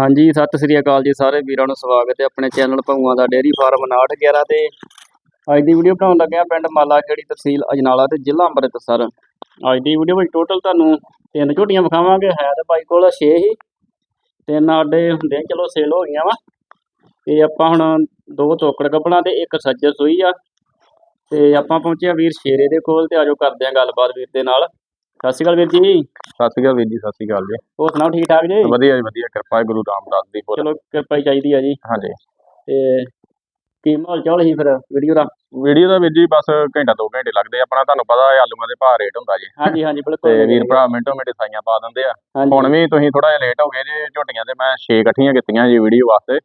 ਹਾਂਜੀ, ਸਤਿ ਸ੍ਰੀ ਅਕਾਲ ਜੀ ਸਾਰੇ ਵੀਰਾਂ ਨੂੰ ਸਵਾਗਤ ਹੈ ਆਪਣੇ ਚੈਨਲ ਭੰਗੂਆਂ ਦਾ ਡੇਅਰੀ ਫਾਰਮ 5911 ਤੇ। ਅੱਜ ਦੀ ਵੀਡੀਓ ਬਣਾਉਣ ਲੱਗਿਆ ਪਿੰਡ ਮਾਲਾ ਖੇੜੀ ਤਹਿਸੀਲ ਅਜਨਾਲਾ ਤੇ ਜ਼ਿਲ੍ਹਾ ਅੰਮ੍ਰਿਤਸਰ। ਅੱਜ ਦੀ ਵੀਡੀਓ ਵਿੱਚ ਟੋਟਲ ਤੁਹਾਨੂੰ ਤਿੰਨ ਝੋਟੀਆਂ ਵਿਖਾਵਾਂਗੇ। ਹੈ ਤੇ ਬਾਈ ਕੋਲ 6 ਹੀ। ਤਿੰਨ ਆਡੇ ਹੁੰਦੇ ਚਲੋ ਸੇਲ ਹੋ ਗਈਆਂ ਵਾ। ਤੇ ਆਪਾਂ ਹੁਣ ਦੋ ਤੋਕੜ ਗੱਬਣਾ ਤੇ, ਇੱਕ ਸੱਜਰ ਸੂਈ ਆ। ਤੇ ਆਪਾਂ ਪਹੁੰਚੇ ਆ ਵੀਰ ਸ਼ੇਰੇ ਦੇ ਕੋਲ ਤੇ ਆਜੋ ਕਰਦੇ ਆ ਗੱਲਬਾਤ ਵੀਰ ਦੇ ਨਾਲ। ਸਤਿ ਸ਼੍ਰੀ ਅਕਾਲ ਵੀਰ ਜੀ। ਸਤਿ ਸ਼੍ਰੀ ਅਕਾਲ ਵੀਰ ਜੀ ਸਤਿ ਸ਼੍ਰੀ ਅਕਾਲ ਜੀ। ਹੋਰ ਸੁਣਾਓ ਠੀਕ ਠਾਕ ਜੀ? ਵਧੀਆ ਜੀ ਵਧੀਆ। ਕਿਰਪਾ ਹੈ ਗੁਰੂ ਰਾਮਦਾਸ ਦੀ ਫੁੱਲ ਚਲੋ ਕਿਰਪਾ ਹੀ ਚਾਹੀਦੀ ਆ ਜੀ। ਹਾਂਜੀ। ਤੇ ਕੀ ਮਾਹੌਲ ਚਾਲ ਸੀ ਫਿਰ ਵੀਡੀਓ ਦਾ? ਵੀਡੀਓ ਦਾ ਵੀਰ ਜੀ ਬਸ ਘੰਟਾ ਦੋ ਘੰਟੇ ਲੱਗਦੇ। ਆਪਣਾ ਤੁਹਾਨੂੰ ਪਤਾ ਹੈ ਆਲੂਆਂ ਦੇ ਭਾਅ ਰੇਟ ਹੁੰਦਾ ਜੀ। ਹਾਂਜੀ ਹਾਂਜੀ ਤੇ ਬਿਲਕੁਲ। ਵੀਰ ਭਰਾ ਮਿੰਟੋ ਮਿੰਟ ਸਾਈਆਂ ਪਾ ਦਿੰਦੇ ਆ। ਹੁਣ ਵੀ ਤੁਸੀਂ ਥੋੜਾ ਜਿਹਾ ਲੇਟ ਹੋ ਗਏ ਜੀ ਝੋਟੀਆਂ ਤੇ ਮੈਂ 6 ਇਕੱਠੀਆਂ ਕੀਤੀਆਂ ਜੀ ਵੀਡੀਓ ਵਾਸਤੇ।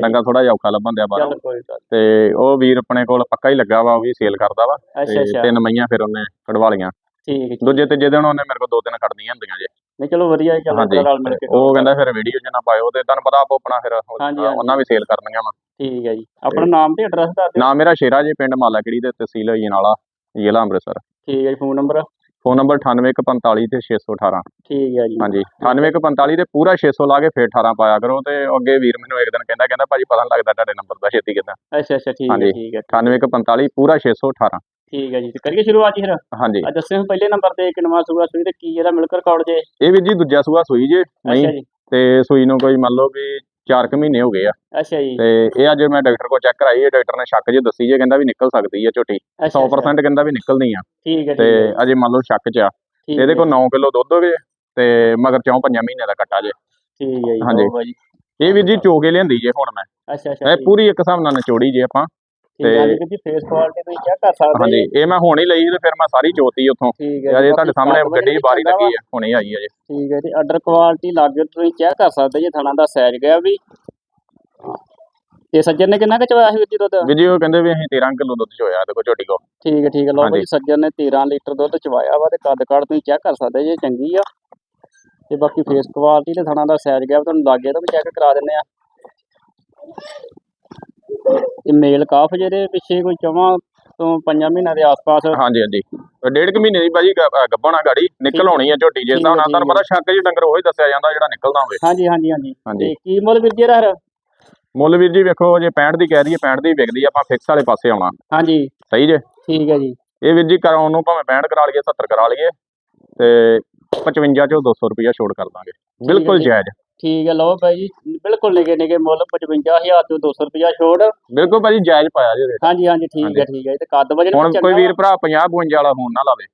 ਲੱਗਾ ਥੋੜਾ ਜਿਹਾ ਔਖਾ ਲੱਭਣ ਦਿਆ ਬਾਹਰੋਂ। ਤੇ ਉਹ ਵੀਰ ਆਪਣੇ ਕੋਲ ਪੱਕਾ ਹੀ ਲੱਗਾ ਵਾ ਉਹ ਵੀ ਸੇਲ ਕਰਦਾ ਵਾ। ਤੇ ਤਿੰਨ ਮਈਆਂ ਫਿਰ ਉਹਨੇ ਕਢਵਾ ਲੀਆਂ ਠੀਕ ਹੈ। ਜੀ। ਦੂਜੇ ਤੀਜੇ ਦਿਨ ਉਹਨੇ ਮੇਰੇ ਕੋਲ ਦੋ ਤਿੰਨ ਖੜਦੀਆਂ ਹੁੰਦੀਆਂ ਜੀ। ਨਹੀਂ ਚਲੋ ਵਧੀਆ ਹੈ ਚੱਲ ਹਾਂਜੀ। ਰਲ ਮਿਲ ਕੇ ਉਹ ਕਹਿੰਦਾ ਫਿਰ ਵੀਡੀਓ 'ਚ ਨਾ ਪਾਇਓ ਤੇ ਤੁਹਾਨੂੰ ਪਤਾ ਆਪੋ ਆਪਣਾ ਫਿਰ ਉਹ- ਹਾਂਜੀ, ਹਾਂਜੀ। ਉਹਨਾਂ ਵੀ ਸੇਲ ਕਰਨੀਆਂ ਵਾ। ਠੀਕ ਹੈ ਜੀ। ਆਪਣਾ ਨਾਮ ਤੇ ਐਡਰੈਸ ਦੱਸ ਦਿਓ। ਨਾਮ ਮੇਰਾ ਸ਼ੇਰਾ ਜੀ ਪਿੰਡ ਮਾਲਾਕਿੜੀ ਤੇ ਤਹਿਸੀਲ ਅਜਨਾਲਾ ਜ਼ਿਲ੍ਹਾ ਅੰਮ੍ਰਿਤਸਰ। ਠੀਕ ਹੈ ਜੀ ਫੋਨ ਨੰਬਰ ਫੋਨ ਨੰਬਰ 9845 ਤੇ 618 ਠੀਕ ਹੈ ਜੀ। ਹਾਂਜੀ 9845 ਤੇ ਪੂਰਾ 600 ਲਾ ਕੇ ਫੇਰ 18 ਪਾਇਆ ਕਰੋ ਤੇ ਅੱਗੇ ਵੀਰ ਮੈਨੂੰ ਇੱਕ ਦਿਨ ਕਹਿੰਦਾ ਕਹਿੰਦਾ ਭਾਜੀ ਪਤਾ ਨਹੀਂ ਲੱਗਦਾ ਤੁਹਾਡੇ ਨੰਬਰ ਦਾ ਛੇਤੀ ਕਿਦਾਂ ਅੱਛਾ ਅੱਛਾ ਠੀਕ ਹੈ ਹਾਂਜੀ। ਠੀਕ ਹੈ। 9845 ਪੂਰਾ 618 ਠੀਕ ਹੈ ਜੀ ਤੇ ਕਰੀਏ ਸ਼ੁਰੂਆਤ ਜੀ ਫਿਰ? ਹਾਂਜੀ। ਅੱਜ ਦੱਸਿਓ ਪਹਿਲੇ ਨੰਬਰ ਤੇ ਕਿੰਨਵਾ ਸੂਆ ਸੂਈ ਤੇ ਕੀ ਇਹਦਾ ਮਿਲਕ ਰਿਕਾਰਡ ਜੇ? ਇਹ ਵੀ ਜੀ ਦੂਜਾ ਸੂਆ ਸੂਈ ਜੇ ਨਹੀਂ ਤੇ ਸੂਈ ਨੂੰ ਕੋਈ ਮੰਨ ਲਓ ਵੀ 4 ਕੁ ਮਹੀਨੇ ਹੋ ਗਏ ਆ। ਅੱਛਾ ਜੀ। ਤੇ ਇਹ ਅੱਜ ਮੈਂ ਡਾਕਟਰ ਕੋਲ ਚੈੱਕ ਕਰਾਈ ਹੈ ਡਾਕਟਰ ਨੇ ਸ਼ੱਕ ਜੇ ਦੱਸੀ ਜੇ ਕਹਿੰਦਾ ਵੀ ਨਿਕਲ ਸਕਦੀ ਹੈ ਝੋਟੀ। ਅੱਛਾ 100% ਕਹਿੰਦਾ ਵੀ ਨਿਕਲਣੀ ਆ। ਠੀਕ ਹੈ ਤੇ ਹੈ। ਅਜੇ ਮੰਨ ਲਓ ਸ਼ੱਕ ਚ ਆ। ਇਹਦੇ ਹੈ, ਕੋਲ 9 ਕਿਲੋ ਦੁੱਧ ਹੋਵੇ ਤੇ ਮਗਰ ਚੌਂ ਪੰਜਾਂ ਮਹੀਨੇ ਦਾ ਕੱਟਾ ਜੇ। ਠੀਕ ਹੈ ਜੀ ਹਾਂਜੀ। ਇਹ ਵੀਰ ਜੀ ਚੋ ਕੇ ਲਿਆਂਦੀ ਜੇ ਹੁਣ ਮੈਂ। ਅੱਛਾ ਅੱਛਾ ਇਹ ਪੂਰੀ ਇੱਕ ਹਿਸਾਬ ਨਾਲ ਨਿਚੋੜੀ ਜੇ ਆਪਾਂ। ਹੈ ਤੇ- ਜੀ ਕਿ ਫੇਸ ਕੁਆਲਿਟੀ ਤੁਸੀਂ ਚੈੱਕ ਕਰ ਸਕਦੇ ਹਾਂਜੀ ਜੀ ਇਹ ਮੈਂ ਹੁਣ ਹੀ ਲਈ ਤੇ ਫਿਰ ਮੈਂ ਸਾਰੀ ਚੋਤੀ ਉੱਥੋਂ। ਹੈ ਯਾਰ ਜੀ, ਇਹ ਤੁਹਾਡੇ ਸਾਹਮਣੇ ਕੱਦ ਗੱਡੀ ਬਾਰੀ। ਲੱਗੀ ਆ ਹੁਣੇ ਆਈ ਆ ਜੇ। ਠੀਕ ਹੈ ਤੇ ਆਰਡਰ ਕੁਆਲਿਟੀ ਲੱਗ ਤੁਸੀਂ ਚੈੱਕ ਕਰ ਸਕਦੇ ਜੀ ਥਣਾ ਦਾ ਸਾਈਜ਼ ਗਿਆ ਵੀ। ਤੇ ਸੱਜਣ ਨੇ ਕਿੰਨਾ ਕੁ ਚਵਾਇਆ ਸੀ ਜੀ ਦੁੱਧ? ਜੀ ਉਹ ਕਹਿੰਦੇ ਵੀ ਅਸੀਂ 13 ਕਿਲੋ ਦੁੱਧ ਚੋਇਆ ਦੇਖੋ ਝੋਟੀ ਕੋ। ਠੀਕ ਹੈ ਠੀਕ ਹੈ ਲਓ। ਬਈ ਸੱਜਣ ਨੇ 13 ਲੀਟਰ ਦੁੱਧ ਚਵਾਇਆ ਵਾ ਤੇ ਕੱਦ ਕਾੜ ਤੁਸੀਂ ਚੈੱਕ ਕਰ ਸਕਦੇ ਜੇ ਚੰਗੀ ਆ। ਤੇ ਬਾਕੀ ਫੇਸ ਕੁਆਲਿਟੀ ਤੇ ਥਣਾ ਦਾ ਸਾਈਜ਼ ਗਿਆ ਤੁਹਾਨੂੰ ਲਾਗੇ ਤਾਂ ਵੀ ਚੈੱਕ ਕਰਾ ਦਿੰਨੇ ਆ। ਇਹ ਮੇਲ ਕਾਫ ਜਿਹਦੇ ਪਿੱਛੇ ਕੋਈ ਚਵਾਂ ਤੋਂ ਪੰਜਾਂ ਮਹੀਨਿਆਂ ਦੇ ਆਸ-ਪਾਸ ਹਾਂਜੀ ਹਾਂਜੀ। ਡੇਢ ਕੁ ਮਹੀਨੇ ਦੀ ਭਾਜੀ ਗੱਬਣਾ ਗਾੜੀ ਨਿਕਲ ਆਉਣੀ ਆ ਝੋਟੀ ਜੇ ਠੀਕ ਤਾਂ ਹੈ, ਨਾਲ ਤੁਹਾਨੂੰ ਪਤਾ ਸ਼ੱਕ ਜੀ ਡੰਗਰ ਉਹੀ ਦੱਸਿਆ ਜਾਂਦਾ ਜਿਹੜਾ ਨਿਕਲਦਾ ਹੋਵੇ। ਹਾਂਜੀ ਹਾਂਜੀ ਹਾਂਜੀ। ਤੇ ਕੀ ਮੁੱਲ ਵੀਰ ਜੀ ਇਹਦਾ ਫਿਰ? ਮੁੱਲ ਵੀਰ ਜੀ ਵੇਖੋ ਜੇ 65 ਦੀ ਕਹਿ ਦਈਏ 65 ਦੀ ਵਿਕਦੀ ਆਪਾਂ ਫਿਕਸ ਵਾਲੇ ਪਾਸੇ ਆਉਣਾ। ਹਾਂਜੀ। ਸਹੀ ਜੇ? ਠੀਕ ਹੈ ਜੀ। ਇਹ ਵੀਰ ਜੀ ਕਰਾਉਣ ਨੂੰ ਭਾਵੇਂ 65 ਕਰਾ ਲਈਏ 70 ਕਰਾ ਲਈਏ ਤੇ 55 ਚੋਂ 200 ਰੁਪਇਆ ਛੋੜ ਕਰ ਦਾਂਗੇ। ਬਿਲਕੁਲ। ਜਾਇਜ਼। ਠੀਕ ਹੈ ਲਓ ਬਾਈ ਜੀ ਬਿਲਕੁਲ ਨਿਕੇ ਨਿਕੇ ਮੁੱਲ 55000 ਤੋਂ 200 ਰੁਪਇਆ ਛੋੜ ਬਿਲਕੁਲ ਭਾਜੀ ਜਾਇਜ਼ ਪਾਇਆ ਜੇ ਰੇਟ ਹਾਂਜੀ ਹਾਂਜੀ ਠੀਕ ਹੈ ਠੀਕ ਹੈ ਤੇ ਕੱਦ ਵਜਨ ਵੀ ਹੁਣ ਕੋਈ ਵੀਰ ਵਾ। ਭਰਾ 50 52 ਵਾਲਾ ਫੋਨ ਨਾ ਲਾਵੇ।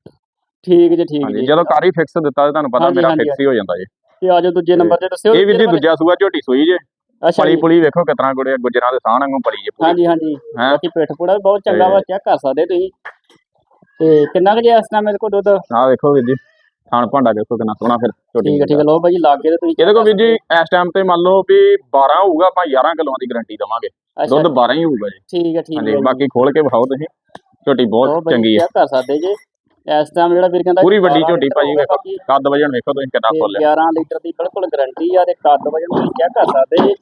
ਠੀਕ ਜੀ ਠੀਕ ਜੀ। ਜਦੋਂ ਕਾਰ ਹੀ ਫਿਕਸ ਦਿੱਤਾ ਤੇ ਤੁਹਾਨੂੰ ਪਤਾ ਮੇਰਾ ਫਿਕਸ ਹੀ ਹੋ ਜਾਂਦਾ ਜੀ। ਤੇ ਆਜੋ ਦੂਜੇ ਨੰਬਰ ਤੇ ਦੱਸਿਓ ਇਹ ਵੀਰ ਜੀ। ਦੂਜਾ ਸੂਆ ਝੋਟੀ ਸੂਈ ਜੇ। ਪਲੀ ਪੁਲੀ ਵੇਖੋ ਕਿਤਨਾ ਗੁੜੇ ਗੁਜਰਾਂ ਦੇ ਸਾਹ ਵਾਂਗੂ ਪਲੀ ਜੇ ਹਾਂਜੀ ਹਾਂਜੀ? ਬਾਕੀ ਪਿੱਠ ਪੂੜਾ ਵੀ ਬਹੁਤ ਚੰਗਾ ਵਾ ਚੈੱਕ ਕਰ ਸਕਦੇ ਤੁਸੀਂ। ਤੇ ਕਿੰਨਾ ਕੁ ਜੇ ਇਸ ਮੇਰੇ ਕੋਲ ਦੁੱਧ? ਆਹ ਵੇਖੋ ਵੀਰ ਜੀ। ਥਾਣ ਭਾਂਡਾ ਦੇਖੋ ਕਿੰਨਾ ਸੋਹਣਾ ਫਿਰ ਠੀਕ ਹੈ ਠੀਕ ਹੈ ਲਓ ਬਾਈ ਜੀ ਲਾਗੇ ਤੇ ਤੁਸੀਂ ਇਹਦੇ ਕੋਲ ਵੀਰ ਜੀ ਇਸ ਟਾਈਮ ਤੇ ਮੰਨ ਲਓ ਵੀ 12 ਹੋਊਗਾ ਆਪਾਂ 11 ਕਿਲੋਆਂ ਦੀ ਗਾਰੰਟੀ ਦਵਾਂਗੇ। ਦੁੱਧ 12 ਹੀ ਹੋਊਗਾ ਜੀ। ਠੀਕ ਹੈ ਠੀਕ ਹੈ। ਬਾਕੀ ਖੋਲ ਕੇ ਵਿਖਾਓ ਤੁਸੀਂ। ਝੋਟੀ ਬਹੁਤ ਚੰਗੀ ਹੈ ਕਰ ਸਕਦੇ ਜੇ। ਇਸ ਟਾਈਮ ਜਿਹੜਾ ਵੀਰ ਕਹਿੰਦਾ ਪੂਰੀ ਵੱਡੀ 12 ਝੋਟੀ ਭਾਜੀ ਵੇਖੋ ਕੱਦ ਵਜਣ ਵੇਖੋ ਤੁਸੀਂ ਕਿੰਨਾ ਫੁੱਲ ਹੈ 11 ਲੀਟਰ ਦੀ ਬਿਲਕੁਲ ਗਾਰੰਟੀ ਆ ਤੇ ਕੱਦ ਵਜਨ ਤੁਸੀਂ ਚੈੱਕ ਕਰ ਸਕਦੇ ਜੇ।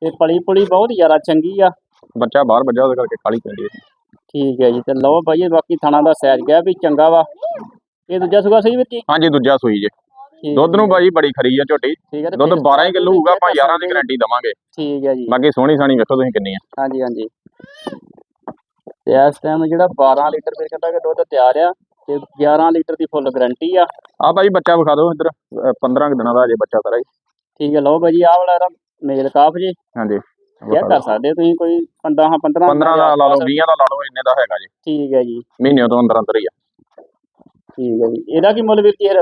ਤੇ ਪਲੀ ਪੁਲੀ ਬਹੁਤ ਜ਼ਿਆਦਾ ਚੰਗੀ ਆ। ਬੱਚਾ ਬਾਹਰ ਵੱਜਾ ਉਹਦੇ ਕਰਕੇ ਕਾਲੀ ਪੈਂਦੀ ਹੈ ਠੀਕ ਹੈ ਜੀ ਤੇ ਲਓ ਭਾਈ ਬਾਕੀ ਥਾਣਾ ਦਾ ਸਾਈਜ਼ ਗਿਆ ਵੀ ਚੰਗਾ ਵਾ। ਇਹ ਦੂਜਾ ਸੁਗਾ ਸਹੀ ਵੀਰ ਜੀ ਹਾਂਜੀ ਦੂਜਾ ਸੂਈ ਜੇ। ਦੁੱਧ ਨੂੰ ਭਾਜੀ ਬੜੀ ਖਰੀ ਆ ਝੋਟੀ। ਦੁੱਧ ਫਿਰ 12 ਹੀ ਕਿਲੋ ਹੋਊਗਾ ਆਪਾਂ check ਕਰ 11 ਦੀ ਗਾਰੰਟੀ ਦਵਾਂਗੇ। ਠੀਕ ਹੈ ਜੀ। ਬਾਕੀ ਸੋਹਣੀ ਸਾਣੀ ਵੇਖੋ ਤੁਸੀਂ ਕਿੰਨੀ ਆ। ਹਾਂਜੀ ਹਾਂਜੀ। ਤੇ ਇਸ ਟਾਈਮ ਜਿਹੜਾ 12 ਲੀਟਰ ਮੇਰੇ ਕਹਿੰਦਾ ਕਿ ਦੁੱਧ ਤਿਆਰ ਆ ਤੇ 11 ਲੀਟਰ ਦੀ ਫੁੱਲ ਗਾਰੰਟੀ ਆ। ਆ ਭਾਜੀ ਬੱਚਾ ਵਿਖਾ ਦਿਓ ਇੱਧਰ। ਅਹ 15 ਕੁ ਦਿਨਾਂ ਦਾ ਅਜੇ ਬੱਚਾ ਸਾਰਾ ਹੀ। ਠੀਕ ਹੈ ਲਓ ਜੀ ਆਹ ਵਾਲਾ ਇਹਦਾ ਮੇਲ ਕਾਫ ਜੀ। ਹਾਂਜੀ। ਚੈੱਕ ਕਰ ਸਕਦੇ ਤੁਸੀਂ ਕੋਈ 15 ਹਾਂ 15 15 ਦਾ ਲਾ ਲਓ 20 ਦਾ ਲਾ ਲਓ ਇੰਨੇ ਦਾ ਹੈਗਾ ਜੀ। ਠੀਕ ਹੈ ਜੀ। ਮਹੀਨੇ ਤੋਂ ਅੰਦਰ ਅੰਦਰ ਹੀ ਆ। ਠੀਕ ਹੈ ਜੀ। ਇਹਦਾ ਕੀ ਮੁੱਲ ਵੀਰ ਜੀ ਫਿਰ?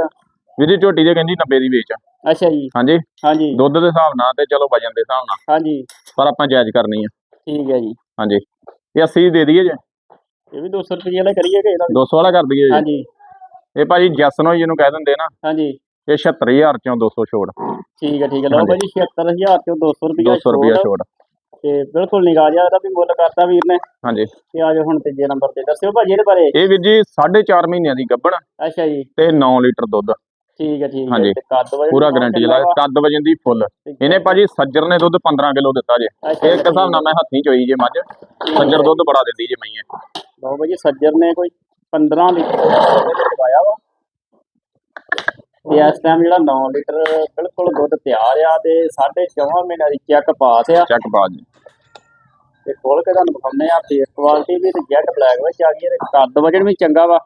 ਵੀਰ ਜੀ ਝੋਟੀ ਦੇ ਕਹਿੰਦੀ 90 ਦੀ ਵੇਚ ਆ। ਅੱਛਾ ਜੀ। ਹਾਂਜੀ। ਹਾਂਜੀ। ਦੁੱਧ ਦੇ ਹਿਸਾਬ ਨਾਲ ਤੇ ਚਲੋ ਵਜਨ ਦੇ ਹਿਸਾਬ ਨਾਲ। ਹਾਂਜੀ। ਪਰ ਆਪਾਂ ਜਾਇਜ਼ ਕਰਨੀ ਆ। ਠੀਕ ਹੈ ਜੀ। ਹਾਂਜੀ। ਇਹ 80 ਦੇ ਦਈਏ ਜੇ। ਇਹ ਵੀ 200 ਰੁਪਏ ਵਾਲਾ ਕਰੀਏ ਕਿ ਇਹਦਾ ਵੀ? 200 ਵਾਲਾ ਕਰ ਦਈਏ ਜੀ। ਹਾਂਜੀ। ਇਹ ਭਾਜੀ ਜੈਸਨੋ ਜਿਹਨੂੰ ਕਹਿ ਦਿੰਦੇ ਨਾ ਹਾਂਜੀ। ਇਹ 76000 ਚੋਂ 200 ਛੋੜ। ਠੀਕ ਹੈ ਠੀਕ ਹੈ। ਲਓ ਭਾਈ ਜੀ 76000 ਚੋਂ 200 ਰੁਪਏ 200 ਰੁਪਿਆ ਛੋੜ। ਤੇ ਬਿਲਕੁਲ ਨਿਗਾਹ ਜਿਹਾ ਇਹਦਾ ਵੀ ਮੁੱਲ ਕਰਤਾ ਵੀਰ ਨੇ। ਹਾਂਜੀ। ਤੇ ਆਜੋ ਹੁਣ ਤੀਜੇ ਨੰਬਰ ਤੇ। ਦੱਸਿਓ ਭਾਜੀ ਇਹਦੇ ਬਾਰੇ। ਇਹ ਵੀਰ ਜੀ 4.5 ਮਹੀਨਿਆਂ ਦੀ ਗੱਭਣ ਅੱਛਾ ਜੀ। ਤੇ 9 ਲੀਟਰ ਦੁੱਧ। ਠੀਕ ਹੈ ਠੀਕ ਹੈ। ਹਾਂਜੀ। ਤੇ ਕੱਦ ਵਜਨ ਪੂਰਾ ਬਹੁਤ ਗਾਰੰਟੀ ਚੰਗਾ ਵਾਲਾ ਵਾ। ਕੱਦ ਵਜਨ ਦੀ ਫੁੱਲ। ਇਹਨੇ ਭਾਜੀ ਸੱਜਰ ਨੇ ਦੁੱਧ 15 ਕਿਲੋ ਦਿੱਤਾ ਜੇ। ਇਹ ਇੱਕ ਹਿਸਾਬ ਨਾਲ ਮੈਂ ਹੱਥੀਂ ਚੋਈ ਜੇ ਮੱਝ। ਸੱਜਰ ਦੁੱਧ ਬੜਾ ਦਿੰਦੀ ਜੇ ਲਓ ਭਾਜੀ ਸੱਜਰ ਨੇ ਕੋਈ 15 ਲੀਟਰ ਦਵਾਇਆ ਵਾ। ਤੇ ਇਸ ਟਾਈਮ ਜਿਹੜਾ 9 ਲੀਟਰ ਬਿਲਕੁਲ ਦੁੱਧ ਤਿਆਰ ਆ ਤੇ 4.5 ਮਹੀਨਿਆਂ ਦੀ ਚੈੱਕ ਪਾਸ ਆ। ਚੈੱਕ ਬਾਜ ਤੇ ਖੋਲ ਕੇ ਤੁਹਾਨੂੰ ਦਿਖਾਉਂਦੇ ਆ ਫੇਸ ਕੁਆਲਿਟੀ ਵੀ ਤੇ ਜੈਟ ਬਲੈਕ ਵਿੱਚ ਆ ਗਈ ਤੇ ਕੱਦ ਵਜਨ ਵੀ ਚੰਗਾ ਵਾ।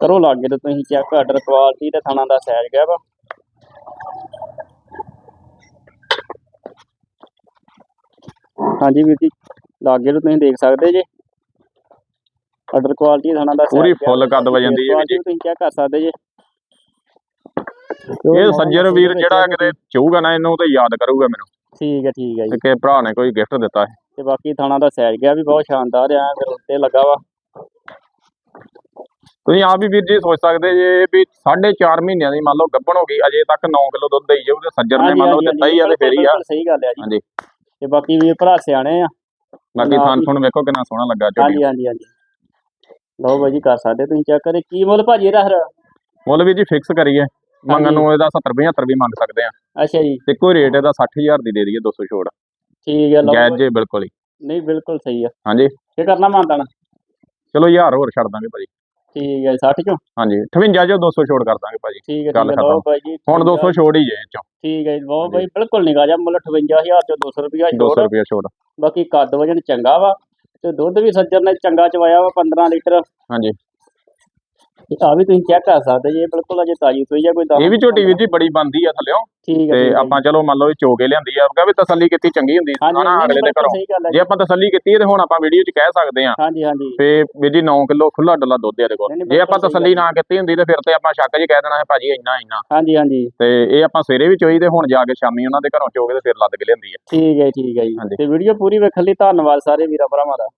ਕਰੋ ਲਾਗੇ ਤੇ ਤੁਸੀਂ ਚੈੱਕ ਆਰਡਰ ਕੁਆਲਿਟੀ ਤੇ ਥਾਣਾ ਦਾ ਸਾਈਜ਼ ਗਿਆ ਵਾ। ਹਾਂਜੀ ਵੀਰ ਜੀ ਲਾਗੇ ਤੋਂ ਤੁਸੀਂ ਦੇਖ ਸਕਦੇ ਜੇ। ਆਰਡਰ ਕੁਆਲਿਟੀ ਥਾਣਾ ਦਾ ਪੂਰੀ ਵਾ। ਕੱਦ ਵਜਨ ਦੀ ਹੈ ਵੀਰ ਜੀ। ਤੁਸੀਂ ਚੈੱਕ ਕਰ ਸਕਦੇ ਜੇ। ਇਹ ਸੱਜਰ ਵੀਰ ਜਿਹੜਾ ਕਿਤੇ ਚਊਗਾ ਨਾ ਇਹਨੂੰ ਤੇ ਯਾਦ ਕਰੂਗਾ ਮੈਨੂੰ। ਠੀਕ ਹੈ ਠੀਕ ਹੈ ਜੀ। ਕਿ ਭਰਾ ਨੇ ਕੋਈ ਗਿਫਟ ਦਿੱਤਾ ਹੈ। ਤੇ ਬਾਕੀ ਥਾਣਾ ਦਾ ਸਾਈਜ਼ ਗਿਆ ਵੀ ਬਹੁਤ ਸ਼ਾਨਦਾਰ ਆ ਫਿਰ ਉੱਤੇ ਲੱਗਾ ਵਾ। ਤੁਸੀਂ ਆਪ ਵੀ ਵੀਰ ਜੀ ਸੋਚ ਸਕਦੇ ਜੇ ਵੀ 4.5 ਮਹੀਨਿਆਂ ਦੀ ਮੰਨ ਲਓ ਗੱਭਣ ਹੋ ਗਈ ਅਜੇ ਤੱਕ 9 ਕਿਲੋ ਦੁੱਧ ਦੇਈ ਜਾਊ ਤੇ ਸੱਜਰ ਨੇ ਮੰਨ ਲਓ ਦਿੱਤਾ ਹੀ ਆ ਤੇ ਫੇਰ ਆ। ਸਹੀ ਗੱਲ ਆ ਜੀ। ਹਾਂਜੀ। ਤੇ ਬਾਕੀ ਵੀ ਭਰਾ ਸਿਆਣੇ ਆ। ਬਾਕੀ ਥਾਨ ਥੁਣ ਵੇਖੋ ਕਿੰਨਾ ਸੋਹਣਾ ਲੱਗਾ ਝੋਟੀ ਹਾਂਜੀ ਹਾਂਜੀ ਹਾਂਜੀ। ਲਓ ਬਾਈ ਜੀ ਕਰ ਸਕਦੇ ਤੁਸੀਂ ਚੈੱਕ ਕਰੇ। ਕੀ ਮੁੱਲ ਭਾਜੀ ਇਹਦਾ ਫਿਰ? ਮੁੱਲ ਵੀ ਜੀ ਫਿਕਸ ਕਰੀਏ। ਮੰਗਣ ਨੂੰ ਇਹਦਾ 70 75 ਵੀ ਮੰਗ ਸਕਦੇ ਆ ਅੱਛਾ ਜੀ। ਤੇ ਕੋਈ ਰੇਟ ਇਹਦਾ 60000 ਦੀ ਦੇ ਦਈਏ 200 ਛੋੜ। ਠੀਕ ਹੈ ਲਓ ਜਾਇਜ਼ ਜੇ ਬਿਲਕੁਲ ਹੀ। ਨਹੀਂ ਬਿਲਕੁਲ ਸਹੀ ਆ। ਹਾਂਜੀ। ਕੀ ਕਰਨਾ ਮੰਨਦਾ ਨਾ ਚਲੋ 1000 ਹੋਰ ਛੱਡ ਦਾਂਗੇ ਭਾਜੀ। ਠੀਕ ਹੈ 60 ਚੋਂ? ਹਾਂਜੀ 58 ਚੋਂ 200 ਛੋੜ ਕਰ ਦਾਂਗੇ ਭਾਜੀ। ਠੀਕ ਹੈ ਗੱਲ ਠੀਕ ਹੈ ਲਓ ਖਤਮ। ਬਾਈ ਜੀ ਹੁਣ 200 ਛੋੜ ਹੀ ਜੇ ਚੋਂ। ਠੀਕ ਹੈ ਲਓ ਬਾਈ ਬਿਲਕੁਲ ਨਿਕਾ ਜਾ ਮੁੱਲ 58000 ਚੋਂ 200 ਰੁਪਿਆ 200 ਛੋੜ। ਰੁਪਏ ਛੋੜ। ਬਾਕੀ ਕੱਦ ਵਜਨ ਚੰਗਾ ਵਾ। ਤੇ ਦੁੱਧ ਵੀ ਸੱਜਣ ਨੇ ਚੰਗਾ ਚਵਾਇਆ ਵਾ 15 ਲੀਟਰ। ਹਾਂਜੀ। ਆ ਵੀ ਤੁਸੀਂ ਚੈੱਕ ਕਰ ਸਕਦੇ ਜੀ ਬਿਲਕੁਲ ਅਜੇ ਤਾਜੀ ਸੂਈ ਆ ਕੋਈ ਦਸ ਇਹ ਵੀ ਝੋਟੀ ਵੀਰ ਜੀ ਬੜੀ ਬੰਦੀ ਆ ਥੱਲਿਓ। ਠੀਕ ਹੈ ਤੇ ਆਪਾਂ ਚਲੋ ਮੰਨ ਲਓ ਇਹ ਚੋ ਕੇ ਲਿਆਂਦੀ ਆ ਕਿਹਾ ਵੀ ਤਸੱਲੀ ਕੀਤੀ ਚੰਗੀ ਹੁੰਦੀ ਨਾ ਅਗਲੇ ਦੇ ਘਰੋਂ। ਜੇ ਆਪਾਂ ਤਸੱਲੀ ਕੀਤੀ ਤੇ ਹੁਣ ਆਪਾਂ ਵੀਡੀਓ 'ਚ ਕਹਿ ਸਕਦੇ ਆ। ਹਾਂਜੀ ਹਾਂਜੀ। ਤੇ ਵੀਰ ਜੀ 9 ਕਿਲੋ ਖੁੱਲਾ ਡੁੱਲਾ ਦੁੱਧ ਇਹਦੇ ਕੋਲ। ਜੇ ਆਪਾਂ ਤਸੱਲੀ ਨਾ ਕੀਤੀ ਹੁੰਦੀ ਤੇ ਫਿਰ ਤੇ ਆਪਾਂ ਸ਼ੱਕ 'ਚ ਕਹਿ ਦੇਣਾ ਹੈ ਭਾਜੀ ਇੰਨਾ ਇੰਨਾ। ਹਾਂਜੀ ਹਾਂਜੀ। ਤੇ ਇਹ ਆਪਾਂ ਸਵੇਰੇ ਵੀ ਚੋਈ ਤੇ ਹੁਣ ਜਾ ਕੇ ਸ਼ਾਮੀ ਉਹਨਾਂ ਦੇ ਘਰੋਂ ਚੋ ਕੇ ਤੇ ਫਿਰ ਲੱਦ ਕੇ ਲਿਆਂਦੀ ਆ। ਠੀਕ ਹੈ ਠੀਕ ਹੈ ਜੀ। ਤੇ ਵੀਡੀਓ ਪੂਰੀ ਵੇਖਣ ਲਈ ਧੰਨਵਾਦ ਸਾਰੇ ਵੀਰਾਂ ਭਰਾਵਾਂ ਦਾ।